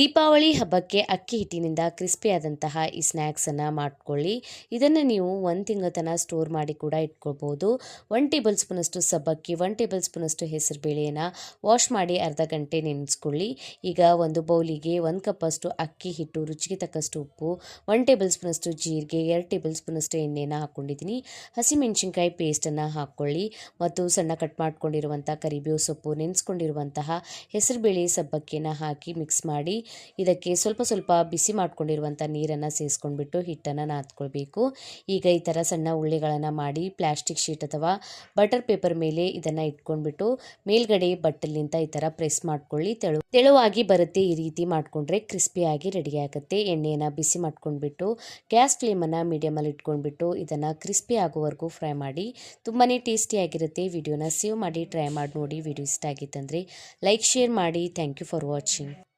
ದೀಪಾವಳಿ ಹಬ್ಬಕ್ಕೆ ಅಕ್ಕಿ ಹಿಟ್ಟಿನಿಂದ ಕ್ರಿಸ್ಪಿಯಾದಂತಹ ಈ ಸ್ನ್ಯಾಕ್ಸನ್ನು ಮಾಡ್ಕೊಳ್ಳಿ. ಇದನ್ನು ನೀವು ಒಂದು ತಿಂಗಳ ಸ್ಟೋರ್ ಮಾಡಿ ಕೂಡ ಇಟ್ಕೊಳ್ಬೋದು. ಒನ್ ಟೇಬಲ್ ಸ್ಪೂನಷ್ಟು ಸಬ್ಬಕ್ಕಿ ಒನ್ ಟೇಬಲ್ ಸ್ಪೂನಷ್ಟು ಹೆಸರು ಬೇಳೆಯನ್ನು ವಾಶ್ ಮಾಡಿ ಅರ್ಧ ಗಂಟೆ ನೆನೆಸ್ಕೊಳ್ಳಿ. ಈಗ ಒಂದು ಬೌಲಿಗೆ ಒಂದು ಕಪ್ಪಷ್ಟು ಅಕ್ಕಿ ಹಿಟ್ಟು, ರುಚಿಗೆ ತಕ್ಕಷ್ಟು ಉಪ್ಪು ಒನ್ ಟೇಬಲ್ ಸ್ಪೂನಷ್ಟು ಜೀರಿಗೆ, ಎರಡು ಟೇಬಲ್ ಸ್ಪೂನಷ್ಟು ಎಣ್ಣೆಯನ್ನು ಹಾಕ್ಕೊಂಡಿದ್ದೀನಿ. ಹಸಿಮೆಣಸಿನ್ಕಾಯಿ ಪೇಸ್ಟನ್ನು ಹಾಕ್ಕೊಳ್ಳಿ ಮತ್ತು ಸಣ್ಣ ಕಟ್ ಮಾಡ್ಕೊಂಡಿರುವಂಥ ಕರಿಬೇವು ಸೊಪ್ಪು, ನೆನೆಸ್ಕೊಂಡಿರುವಂತಹ ಹೆಸರುಬೇಳೆ ಸಬ್ಬಕ್ಕಿಯನ್ನು ಹಾಕಿ ಮಿಕ್ಸ್ ಮಾಡಿ ಇದಕ್ಕೆ ಸ್ವಲ್ಪ ಸ್ವಲ್ಪ ಬಿಸಿ ಮಾಡ್ಕೊಂಡಿರುವಂಥ ನೀರನ್ನು ಸೇರಿಸ್ಕೊಂಡ್ಬಿಟ್ಟು ಹಿಟ್ಟನ್ನು ನಾದ್ಕೊಳ್ಬೇಕು. ಈಗ ಈ ಥರ ಸಣ್ಣ ಉಳ್ಳಿಗಳನ್ನು ಮಾಡಿ ಪ್ಲಾಸ್ಟಿಕ್ ಶೀಟ್ ಅಥವಾ ಬಟರ್ ಪೇಪರ್ ಮೇಲೆ ಇದನ್ನು ಇಟ್ಕೊಂಡ್ಬಿಟ್ಟು ಮೇಲ್ಗಡೆ ಬಟ್ಟಲಿಂದ ಈ ಥರ ಪ್ರೆಸ್ ಮಾಡ್ಕೊಳ್ಳಿ. ತೆಳು ತೆಳುವಾಗಿ ಬರುತ್ತೆ ಈ ರೀತಿ ಮಾಡಿಕೊಂಡ್ರೆ ಕ್ರಿಸ್ಪಿಯಾಗಿ ರೆಡಿ ಆಗುತ್ತೆ. ಎಣ್ಣೆಯನ್ನು ಬಿಸಿ ಮಾಡ್ಕೊಂಡ್ಬಿಟ್ಟು ಗ್ಯಾಸ್ ಫ್ಲೇಮನ್ನು ಮೀಡಿಯಮಲ್ಲಿ ಇಟ್ಕೊಂಡ್ಬಿಟ್ಟು ಇದನ್ನು ಕ್ರಿಸ್ಪಿ ಆಗೋವರೆಗೂ ಫ್ರೈ ಮಾಡಿ ತುಂಬಾ ಟೇಸ್ಟಿಯಾಗಿರುತ್ತೆ ವಿಡಿಯೋನ ಸೇವ್ ಮಾಡಿ ಟ್ರೈ ಮಾಡಿ ನೋಡಿ. ವಿಡಿಯೋ ಇಷ್ಟ ಆಗಿತ್ತಂದರೆ ಲೈಕ್, ಶೇರ್ ಮಾಡಿ. Thank you for watching.